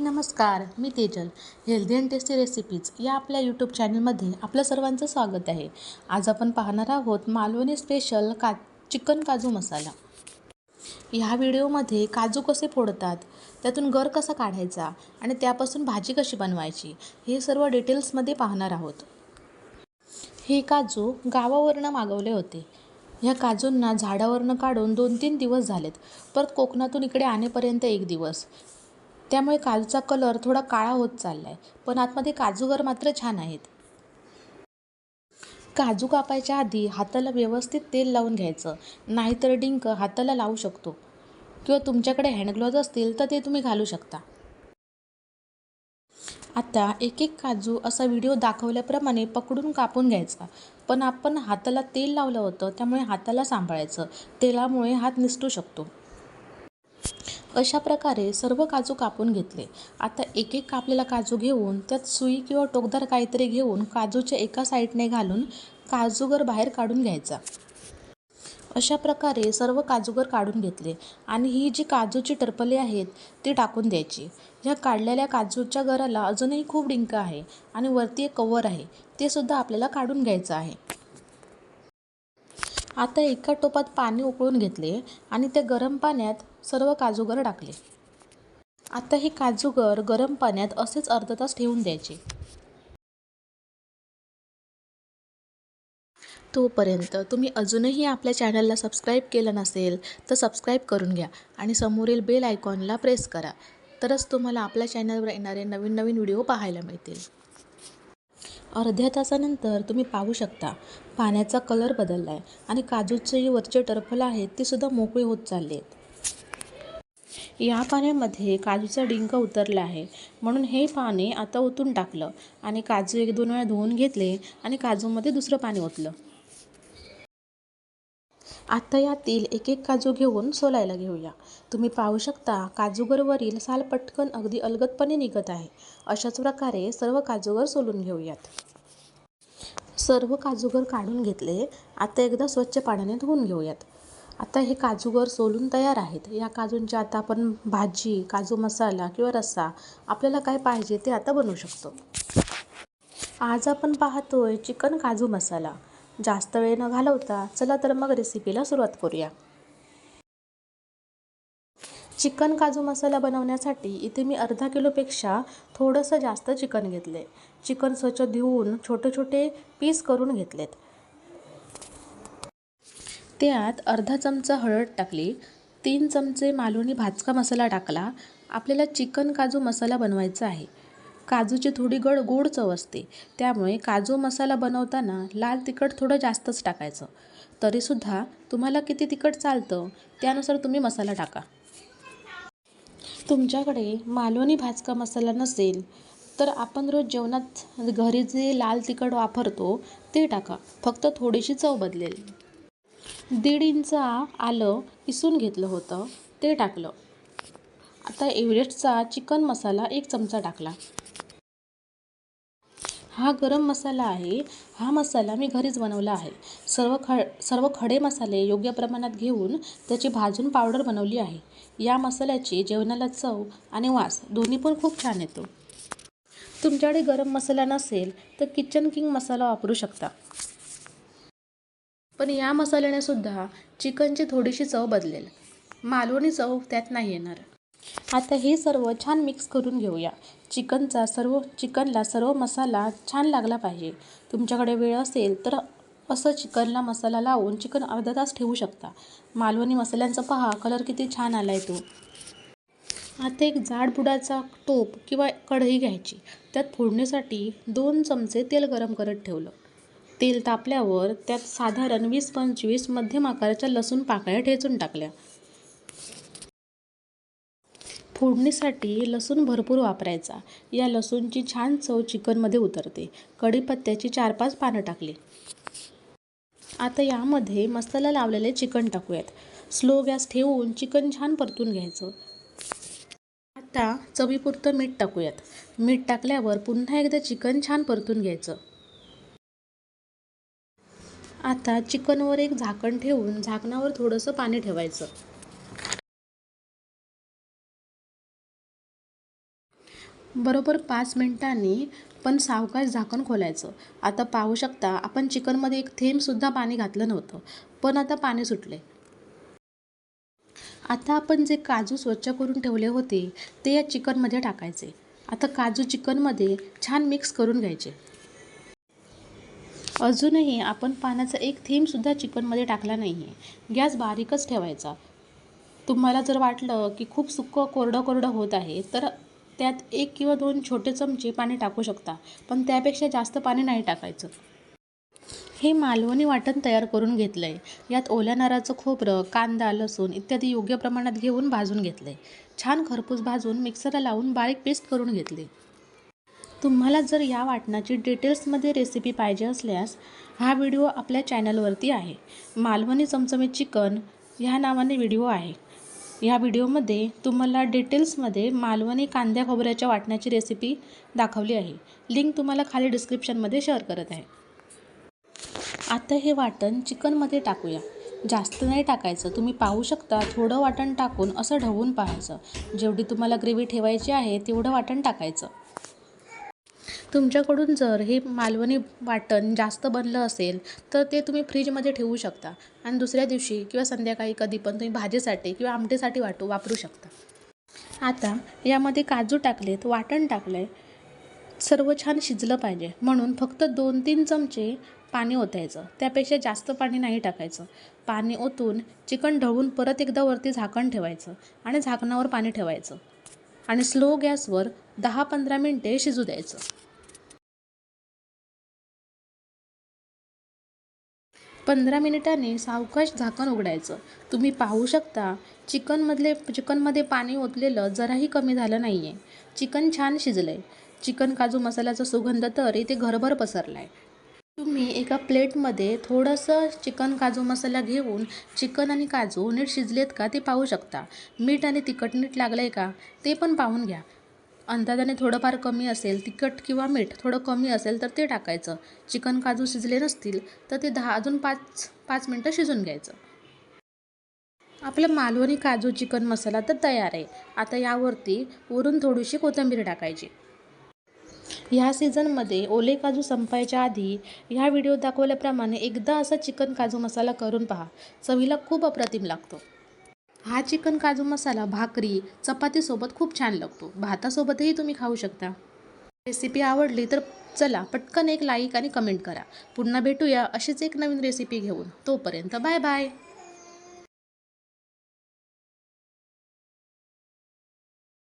नमस्कार मी Tejal. Healthy and tasty recipes या आपल्या यूट्यूब चॅनलमध्ये आपलं सर्वांचं स्वागत आहे. आज आपण पाहणार आहोत मालवणी स्पेशल का चिकन काजू मसाला. ह्या व्हिडिओमध्ये काजू कसे फोडतात त्यातून गर कसा काढायचा आणि त्यापासून भाजी कशी बनवायची हे सर्व डिटेल्समध्ये पाहणार आहोत. हे काजू गावावरनं मागवले होते. ह्या काजूंना झाडावरनं काढून दोन तीन दिवस झालेत. परत कोकणातून इकडे आणेपर्यंत एक दिवस. त्यामुळे काजूचा कलर थोडा काळा होत चालला आहे पण आतमध्ये काजूगर मात्र छान आहेत. काजू कापायच्या आधी हाताला व्यवस्थित तेल लावून घ्यायचं. नाहीतर डिंक हाताला लावू शकतो. किंवा तुमच्याकडे हँडग्लोव्ज असतील तर ते तुम्ही घालू शकता. आता एक एक काजू असा व्हिडिओ दाखवल्याप्रमाणे पकडून कापून घ्यायचा. पण आपण हाताला तेल लावलं होतं त्यामुळे हाताला सांभाळायचं. तेलामुळे हात निसटू शकतो. अशा प्रकारे सर्व काजू कापून घेतले. आता एक एक कापलेला काजू घेऊन त्यात सुई किंवा टोकदार काहीतरी घेऊन काजूच्या एका साईडने घालून काजूगर बाहेर काढून घ्यायचा. अशा प्रकारे सर्व काजूगर काढून घेतले आणि ही जी काजूची टरपले आहेत ती टाकून द्यायची. ह्या काढलेल्या काजूच्या गराला अजूनही खूप डिंक आहे आणि वरती एक कवर आहे ते सुद्धा आपल्याला काढून घ्यायचं आहे. आता एका टोपात पाणी उकळून घेतले आणि त्या गरम पाण्यात सर्व काजूगर टाकले. आता हे काजूगर गरम पाण्यात असेच अर्धा तास ठेवून द्यायचे. तोपर्यंत तुम्ही अजूनही आपल्या चॅनलला सबस्क्राईब केलं नसेल तर सबस्क्राईब करून घ्या आणि समोरील बेल आयकॉनला प्रेस करा. तरच तुम्हाला आपल्या चॅनलवर येणारे नवीन नवीन व्हिडिओ पाहायला मिळतील. अर्ध्या तासानंतर तुम्ही पाहू शकता पाण्याचा कलर बदलला आहे आणि काजूचे जे वरचे टर्फल आहेत ते सुद्धा मोकळे होत चालले आहेत या पाण्यामध्ये काजूचा डिंक उतरला आहे. म्हणून हे पाणी आता ओतून टाकलं आणि काजू एक दोन वेळा धुवून घेतले आणि काजूमध्ये दुसरं पाणी ओतलं. आता यातील एक एक काजू घेऊन सोलायला घेऊया. तुम्ही पाहू शकता काजूगरवरील साल पटकन अगदी अलगदपणे निघत आहे. अशाच प्रकारे सर्व काजूगर सोलून घेऊयात. सर्व काजूगर काढून घेतले. आता एकदा स्वच्छ पाण्याने धुवून घेऊयात. आता हे काजूवर सोलून तयार आहेत. या काजूंची आता आपण भाजी काजू मसाला किंवा रस्सा आपल्याला काय पाहिजे ते आता बनवू शकतो. आज आपण पाहतोय चिकन काजू मसाला. जास्त वेळ न घालवता चला तर मग रेसिपीला सुरुवात करूया. चिकन काजू मसाला बनवण्यासाठी इथे मी अर्धा किलोपेक्षा थोडंसं जास्त चिकन घेतले. चिकन स्वच्छ धुवून छोटे छोटे पीस करून घेतलेत. त्यात अर्धा चमचा हळद टाकली तीन चमचे मालवणी भाजका मसाला टाकला आपल्याला चिकन काजू मसाला बनवायचा आहे. काजूची थोडी गड गोड चव असते त्यामुळे काजू मसाला बनवताना लाल तिखट थोडं जास्तच टाकायचं. तरीसुद्धा तुम्हाला किती तिखट चालतं त्यानुसार तुम्ही मसाला टाका. तुमच्याकडे मालवणी भाजका मसाला नसेल तर आपण रोज जेवणात घरी जे लाल तिखट वापरतो ते टाका. फक्त थोडीशी चव बदलेल. दीड इंच आलं किसून घेतलं होतं ते टाकलं. आता एव्हरेस्टचा चिकन मसाला एक चमचा टाकला. हा गरम मसाला आहे. हा मसाला मी घरीच बनवला आहे. सर्व ख सर्व खडे मसाले योग्य प्रमाणात घेऊन त्याची भाजून पावडर बनवली आहे. या मसाल्याची जेवणाला चव आणि वास दोन्ही पण खूप छान येतो. तुमच्याकडे गरम मसाला नसेल तर किचन किंग मसाला वापरू शकता. पण या मसाल्याने सुद्धा चिकनची थोडीशी चव बदलेल. मालवणी चव त्यात नाही येणार. आता हे सर्व छान मिक्स करून घेऊया. चिकनचा सर्व चिकनला सर्व मसाला छान लागला पाहिजे. तुमच्याकडे वेळ असेल तर असं चिकनला मसाला लावून चिकन अर्धा तास ठेवू शकता. मालवणी मसाल्यांचा पहा कलर किती छान आला आहे तो. आता एक जाड बुडाचा टोप किंवा कढई घ्यायची. त्यात फोडणीसाठी दोन चमचे तेल गरम करत ठेवलं. तेल तापल्यावर त्यात साधारण वीस पंचवीस मध्यम आकाराच्या लसूण पाकळ्या ठेचून टाकल्या. फोडणीसाठी लसूण भरपूर वापरायचा. या लसूणची छान चव चिकनमध्ये उतरते. कढीपत्त्याची चार पाच पानं टाकली. आता यामध्ये मसाला लावलेले चिकन टाकूयात. स्लो गॅस ठेवून चिकन छान परतून घ्यायचं. आता चवीपुरतं मीठ टाकूयात. मीठ टाकल्यावर पुन्हा एकदा चिकन छान परतून घ्यायचं. आता चिकनवर एक झाकण ठेवून झाकणावर थोडंसं पाणी ठेवायचं. बरोबर पाच मिनिटांनी पण सावकाश झाकण खोलायचं. आता पाहू शकता आपण चिकनमध्ये एक थेंबसुद्धा पाणी घातलं नव्हतं पण आता पाणी सुटले. आता आपण जे काजू स्वच्छ करून ठेवले होते ते या चिकनमध्ये टाकायचे. आता काजू चिकनमध्ये छान मिक्स करून घ्यायचे. अजूनही आपण पाण्याचा एक थेंबसुद्धा चिकनमध्ये टाकला नाही आहे गॅस बारीकच ठेवायचा. तुम्हाला जर वाटलं की खूप सुक्कं कोरडं कोरडं होत आहे तर त्यात एक किंवा दोन छोटे चमचे पाणी टाकू शकता पण त्यापेक्षा जास्त पाणी नाही टाकायचं. हे मालवणी वाटण तयार करून घेतलं आहे यात ओल्या नारळाचं खोबरं कांदा लसूण इत्यादी योग्य प्रमाणात घेऊन भाजून घेतलं आहे छान खरपूस भाजून मिक्सरला लावून बारीक पेस्ट करून घेतली. तुम्हाला जर या वाटणाची डिटेल्समध्ये रेसिपी पाहिजे असल्यास हा व्हिडिओ आपल्या चॅनलवरती आहे. मालवणी चमचमीत चिकन ह्या नावाने व्हिडिओ आहे. या व्हिडिओमध्ये तुम्हाला डिटेल्समध्ये मालवणी कांद्या खोबऱ्याच्या वाटण्याची रेसिपी दाखवली आहे. लिंक तुम्हाला खाली डिस्क्रिप्शनमध्ये शेअर करत आहे. आता हे वाटण चिकनमध्ये टाकूया. जास्त नाही टाकायचं. तुम्ही पाहू शकता थोडं वाटण टाकून असं ढवून पाहायचं. जेवढी तुम्हाला ग्रेव्ही ठेवायची आहे तेवढं वाटण टाकायचं. तुमच्याकडून जर हे मालवणी वाटण जास्त बनलं असेल तर ते तुम्ही फ्रीजमध्ये ठेवू शकता. आणि दुसऱ्या दिवशी किंवा संध्याकाळी कधी पण तुम्ही भाजीसाठी किंवा आमटीसाठी वाटू वापरू शकता. आता यामध्ये काजू टाकलेत वाटण टाकलं आहे सर्व छान शिजलं पाहिजे. म्हणून फक्त दोन तीन चमचे पाणी ओतायचं. त्यापेक्षा जास्त पाणी नाही टाकायचं. पाणी ओतून चिकन ढळून परत एकदा वरती झाकण ठेवायचं आणि झाकणावर पाणी ठेवायचं. आणि स्लो गॅसवर दहा पंधरा मिनटे शिजू द्यायचं. पंधरा मिनिटांनी सावकाश झाकण उघडायचं. तुम्ही पाहू शकता चिकनमधले चिकनमध्ये पाणी ओतलेलं जराही कमी झालं नाही आहे चिकन छान शिजलं आहे चिकन काजू मसाल्याचा सुगंध तर इथे घरभर पसरला आहे तुम्ही एका प्लेटमध्ये थोडंसं चिकन काजू मसाला घेऊन चिकन आणि काजू नीट शिजलेत का ते पाहू शकता. मीठ आणि तिखट नीट लागलं आहे का ते पण पाहून घ्या. अंदाजाने थोडंफार कमी असेल तिखट किंवा मीठ थोडं कमी असेल तर ते टाकायचं. चिकन काजू शिजले नसतील तर ते दहा अजून पाच पाच मिनटं शिजून घ्यायचं. आपलं मालवणी काजू चिकन मसाला तर तयार आहे. आता यावरती वरून थोडीशी कोथिंबीर टाकायची. ह्या सीझनमध्ये ओले काजू संपायच्या आधी ह्या व्हिडिओ दाखवल्याप्रमाणे एकदा असा चिकन काजू मसाला करून पहा. चवीला खूप अप्रतिम लागतो. हा चिकन काजू मसाला भाकरी चपातीसोबत खूप छान लागतो. भातासोबतही तुम्ही खाऊ शकता. रेसिपी आवडली तर चला पटकन एक लाईक आणि कमेंट करा. पुन्हा भेटूया अशीच एक नवीन रेसिपी घेऊन. तोपर्यंत बाय बाय.